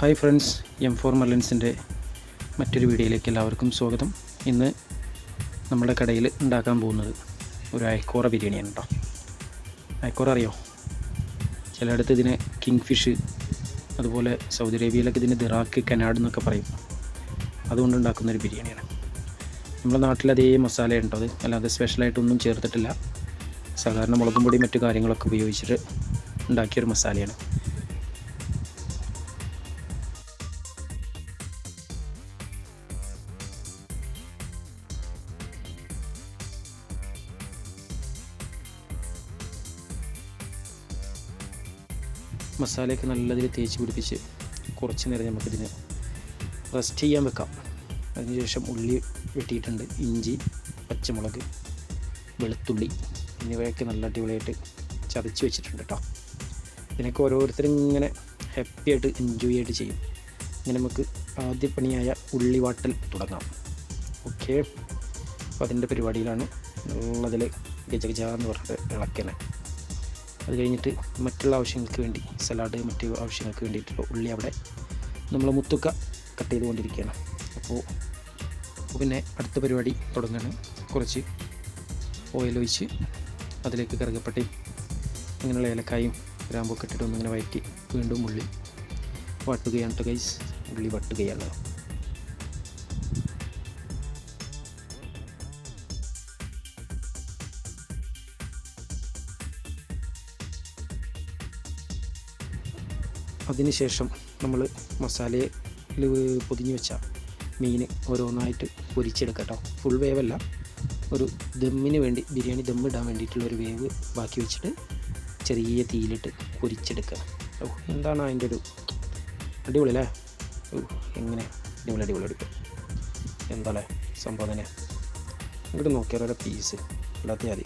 Hi friends M four മർലിൻസിന്റെ മറ്റൊരു വീഡിയോയിലേക്ക് എല്ലാവർക്കും സ്വാഗതം. ഇന്ന് നമ്മുടെ കടയിൽ ഉണ്ടാക്കാൻ പോകുന്നത് ഒരു അയക്കോറ ബിരിയാണിയാണ് കേട്ടോ. അയക്കോറ അറിയോ? ചിലയിടത്ത് ഇതിന് കിങ് ഫിഷ് അതുപോലെ സൗദി അറേബ്യയിലൊക്കെ ഇതിന് ദിറാക്ക് കനാഡ് എന്നൊക്കെ പറയും. അതുകൊണ്ട് ഉണ്ടാക്കുന്ന ഒരു ബിരിയാണിയാണ്. നമ്മുടെ നാട്ടിൽ അതേ മസാല ഉണ്ടോ അത്. അല്ലാതെ സ്പെഷ്യലായിട്ടൊന്നും ചേർത്തിട്ടില്ല. സാധാരണ മുളകും പൊടി മറ്റു കാര്യങ്ങളൊക്കെ ഉപയോഗിച്ചിട്ട് ഉണ്ടാക്കിയൊരു മസാലയാണ്. മസാലയൊക്കെ നല്ലതിൽ തേച്ച് പിടിപ്പിച്ച് കുറച്ച് നേരം നമുക്കിതിന് റെസ്റ്റ് ചെയ്യാൻ വെക്കാം. അതിനുശേഷം ഉള്ളി വെട്ടിയിട്ടുണ്ട്. ഇഞ്ചി പച്ചമുളക് വെളുത്തുള്ളി എന്നിവയൊക്കെ നല്ല അടിപൊളിയായിട്ട് ചതച്ച് വെച്ചിട്ടുണ്ട് കേട്ടോ ഇതിനൊക്കെ ഓരോരുത്തരും ഇങ്ങനെ ഹാപ്പി ആയിട്ട് എൻജോയ് ആയിട്ട് ചെയ്യും. ഇങ്ങനെ നമുക്ക് ആദ്യ പണിയായ ഉള്ളി വാട്ടൽ തുടങ്ങാം. ഓക്കെ അപ്പോൾ അതിന്റെ പരിപാടിയിലാണ് ഉള്ളതിൽ ഗജഗജ എന്ന് പറഞ്ഞിട്ട് ഇളക്കണേ അത് കഴിഞ്ഞിട്ട് മറ്റുള്ള ആവശ്യങ്ങൾക്ക് വേണ്ടി സലാഡ് മറ്റു ആവശ്യങ്ങൾക്ക് വേണ്ടിയിട്ടുള്ള ഉള്ളി അവിടെ നമ്മൾ മുത്തുക്ക കട്ട് ചെയ്തുകൊണ്ടിരിക്കുകയാണ്. അപ്പോൾ പിന്നെ അടുത്ത പരിപാടി തുടങ്ങുകയാണ് കുറച്ച് ഓയിൽ ഒഴിച്ച് അതിലേക്ക് കറുകപ്പട്ടി അങ്ങനെയുള്ള ഏലക്കായും ഗ്രാമ്പൊക്കെ ഇട്ടിട്ട് ഒന്നിങ്ങനെ വയറ്റി വീണ്ടും ഉള്ളി വട്ടുകയാണ് കേട്ടോ ഗൈസ് ഉള്ളി വട്ടുകയാണ്. അതിനുശേഷം നമ്മൾ മസാലയിൽ പൊതിഞ്ഞ് വെച്ച മീൻ ഓരോന്നായിട്ട് പൊരിച്ചെടുക്കട്ടോ കേട്ടോ. ഫുൾ വേവല്ല. ഒരു ദമ്മിന് വേണ്ടി ബിരിയാണി ദം ഇടാൻ വേണ്ടിയിട്ടുള്ള വേവ് ബാക്കി വെച്ചിട്ട് ചെറിയ തീയിലിട്ട് പൊരിച്ചെടുക്കുക. ഓ എന്താണ് അതിന്റെ ഒരു അടിപൊളി അല്ലേ? ഓ എങ്ങനെ അടിപൊളി അടിപൊളി എടുക്കും എന്താല്ലേ സംഭവം തന്നെ? ഇങ്ങോട്ട് നോക്കിയാൽ ഓരോ പീസ് ഇല്ലാത്ത മതി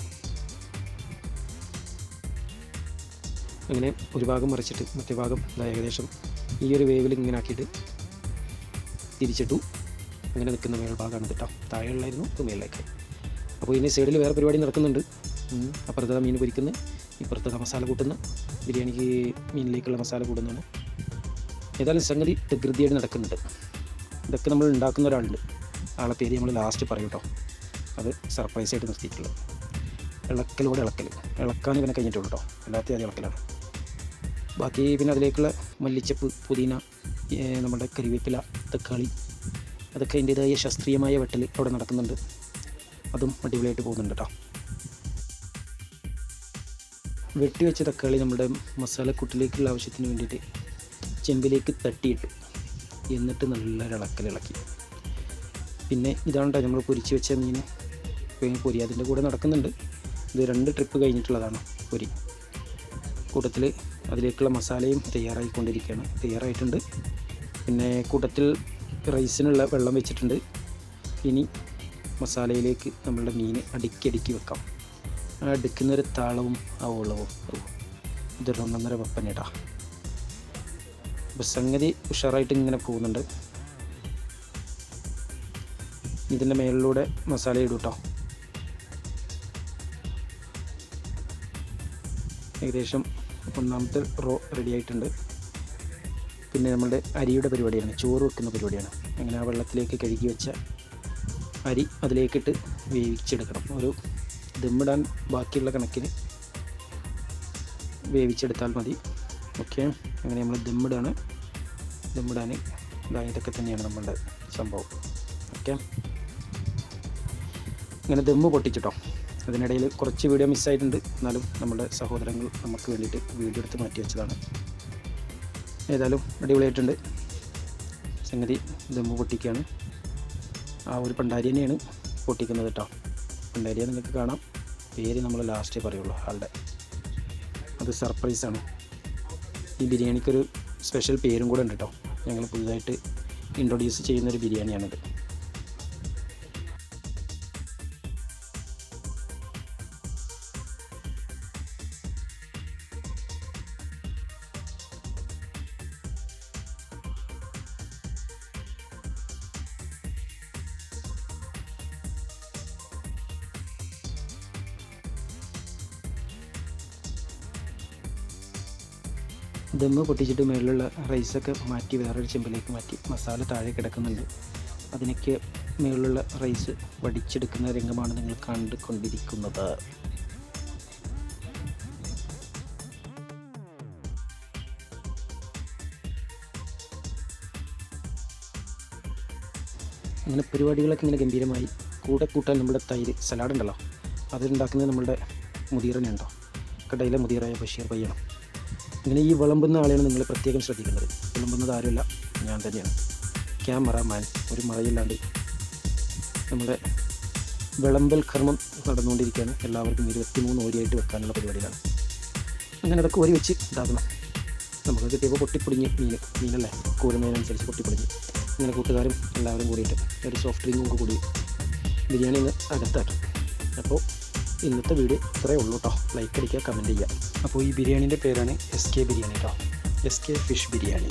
അങ്ങനെ ഒരു ഭാഗം മറിച്ചിട്ട് മറ്റേ ഭാഗം ഇതാ ഏകദേശം ഈ ഒരു വേവിൽ ഇങ്ങനെ ആക്കിയിട്ട് തിരിച്ചിട്ടു. അങ്ങനെ നിൽക്കുന്ന മേൽഭാഗമാണ് കേട്ടോ താഴെയുള്ളായിരുന്നു ഇത് മേലിലേക്ക് അപ്പോൾ ഇനി സൈഡിൽ വേറെ പരിപാടി നടക്കുന്നുണ്ട്. ഉം. മീൻ പൊരിക്കുന്നു ഇപ്പുറത്തെ മസാല കൂട്ടുന്നത് ബിരിയാണിക്ക് മീനിലേക്കുള്ള മസാല കൂടുന്നതാണ് ഏതായാലും സംഗതി പ്രകൃതിയായിട്ട് നടക്കുന്നുണ്ട്. ഇതൊക്കെ നമ്മൾ ഉണ്ടാക്കുന്ന ഒരാളുണ്ട്. ആളെ പേര് നമ്മൾ ലാസ്റ്റ് പറയും കേട്ടോ അത് സർപ്രൈസായിട്ട് നിർത്തിയിട്ടുള്ളത്. ഇളക്കലോട് ഇളക്കൽ ഇളക്കാൻ ഇവനെ കഴിഞ്ഞിട്ടുള്ളൂ കേട്ടോ അല്ലാത്ത അത് ഇളക്കലാണ്. ബാക്കി പിന്നെ അതിലേക്കുള്ള മല്ലിച്ചപ്പ് പുതിന നമ്മുടെ കരിവേപ്പില തക്കാളി അതൊക്കെ അതിന്റേതായ ശാസ്ത്രീയമായ വെട്ടൽ അവിടെ നടക്കുന്നുണ്ട്. അതും അടിപൊളിയായിട്ട് പോകുന്നുണ്ട് കേട്ടോ വെട്ടിവെച്ച തക്കാളി നമ്മുടെ മസാലക്കൂട്ടിലേക്കുള്ള ആവശ്യത്തിന് വേണ്ടിയിട്ട് ചെമ്പിലേക്ക് തട്ടിയിട്ടു. എന്നിട്ട് നല്ല ഇളക്കൽ ഇളക്കി. പിന്നെ ഇതാണ് നമ്മൾ പൊരിച്ച് വെച്ച മീൻ. പൊരി അതിന്റെ കൂടെ നടക്കുന്നുണ്ട്. ഇത് രണ്ട് ട്രിപ്പ് കഴിഞ്ഞിട്ടുള്ളതാണ് പൊരി. കൂട്ടത്തിൽ അതിലേക്കുള്ള മസാലയും തയ്യാറായിക്കൊണ്ടിരിക്കുകയാണ്. തയ്യാറായിട്ടുണ്ട്. പിന്നെ കൂട്ടത്തിൽ റൈസിനുള്ള വെള്ളം വെച്ചിട്ടുണ്ട്. ഇനി മസാലയിലേക്ക് നമ്മളുടെ മീൻ അടുക്കി അടുക്കി വെക്കാം. ആ അടുക്കുന്നൊരു താളവും ആ ഉളവും. ഇതൊരു ഒന്നൊന്നര വെപ്പനേട്ടാ അപ്പോൾ സംഗതി ഉഷാറായിട്ട് ഇങ്ങനെ പോകുന്നുണ്ട്. ഇതിന്റെ മേളിലൂടെ മസാല ഇടും കേട്ടോ ഏകദേശം ഒന്നാമത്തെ റോ റെഡി ആയിട്ടുണ്ട്. പിന്നെ നമ്മളുടെ അരിയുടെ പരിപാടിയാണ് ചോറ് വെക്കുന്ന പരിപാടിയാണ്. അങ്ങനെ ആ വെള്ളത്തിലേക്ക് കഴുകി വെച്ച അരി അതിലേക്കിട്ട് വേവിച്ചെടുക്കണം. ഒരു ദമ്മിടാൻ ബാക്കിയുള്ള കണക്കിന് വേവിച്ചെടുത്താൽ മതി. ഓക്കെ? അങ്ങനെ നമ്മൾ ദമ്മിടാണ്. ദമ്മിടാൻ ഇതാ ഇതൊക്കെ തന്നെയാണ് നമ്മളുടെ സംഭവം. ഓക്കെ? ഇങ്ങനെ ദമ്മ് പൊട്ടിച്ചിട്ടോ? അതിനിടയിൽ കുറച്ച് വീഡിയോ മിസ്സായിട്ടുണ്ട്. എന്നാലും നമ്മുടെ സഹോദരങ്ങൾ നമുക്ക് വേണ്ടിയിട്ട് വീഡിയോ എടുത്ത് മാറ്റി വെച്ചതാണ്. ഏതായാലും അടിപൊളിയായിട്ടുണ്ട്. സംഗതി ദമ്മു പൊട്ടിക്കുകയാണ്. ആ ഒരു പണ്ടാരി തന്നെയാണ് പൊട്ടിക്കുന്നത് കേട്ടോ. പണ്ടാരിയെ നിങ്ങൾക്ക് കാണാം. പേര് നമ്മൾ ലാസ്റ്റേ പറയുള്ളൂ ആളുടെ. അത് സർപ്രൈസാണ് ഈ ബിരിയാണിക്കൊരു സ്പെഷ്യൽ പേരും കൂടെ ഉണ്ട് കേട്ടോ. ഞങ്ങൾ പുതുതായിട്ട് ഇൻട്രൊഡ്യൂസ് ചെയ്യുന്നൊരു ബിരിയാണിയാണിത്. ദമ്മ് പൊട്ടിച്ചിട്ട് മേളിലുള്ള റൈസൊക്കെ മാറ്റി വേറൊരു ചെമ്പിലേക്ക് മാറ്റി മസാല താഴെ കിടക്കുന്നുണ്ട്. അതിനൊക്കെ മേളിലുള്ള റൈസ് വടിച്ചെടുക്കുന്ന രംഗമാണ് നിങ്ങൾ കണ്ടുകൊണ്ടിരിക്കുന്നത്. അങ്ങനെ പരിപാടികളൊക്കെ ഇങ്ങനെ ഗംഭീരമായി. കൂടെ കൂട്ടാൻ നമ്മുടെ തൈര് സലാഡ് ഉണ്ടല്ലോ. അതുണ്ടാക്കുന്നത് നമ്മുടെ മുതിരനുണ്ടോ കടയിലെ മുതിയറായ ബഷീർ പയ്യാണ് ഇങ്ങനെ ഈ വിളമ്പുന്ന ആളെയാണ് നിങ്ങൾ പ്രത്യേകം ശ്രദ്ധിക്കേണ്ടത്. വിളമ്പുന്നത് ആരുമല്ല ഞാൻ തന്നെയാണ്. ക്യാമറമാൻ ഒരു മറയില്ലാണ്ട് നമ്മുടെ വിളമ്പൽ കർമ്മം നടന്നുകൊണ്ടിരിക്കുകയാണ്. എല്ലാവർക്കും ഇരുപത്തിമൂന്ന് ഓരിയായിട്ട് വെക്കാനുള്ള പരിപാടിയാണ് അങ്ങനെ അതൊക്കെ ഓരി വെച്ച് ഇതാക്കണം. നമുക്ക് കിട്ടിയപ്പോൾ പൊട്ടിപ്പൊടിഞ്ഞ് മീൻ മീനല്ലേ? കൂടുന്നതിനനുസരിച്ച് പൊട്ടിപ്പൊടിഞ്ഞ് ഇങ്ങനെ കൂട്ടുകാരും എല്ലാവരും കൂടിയിട്ട് ഒരു സോഫ്റ്റ് ഡ്രിങ്കും കൂടി ബിരിയാണി അകത്താക്കി. അപ്പോൾ ഇന്നത്തെ വീഡിയോ ഇത്രയേ ഉള്ളൂ കേട്ടോ ലൈക്ക് അടിക്കുക കമന്റ് ചെയ്യുക. അപ്പോൾ ഈ ബിരിയാണീന്റെ പേരാണ് എസ് കെ ബിരിയാണി കേട്ടോ എസ് കെ ഫിഷ് ബിരിയാണി.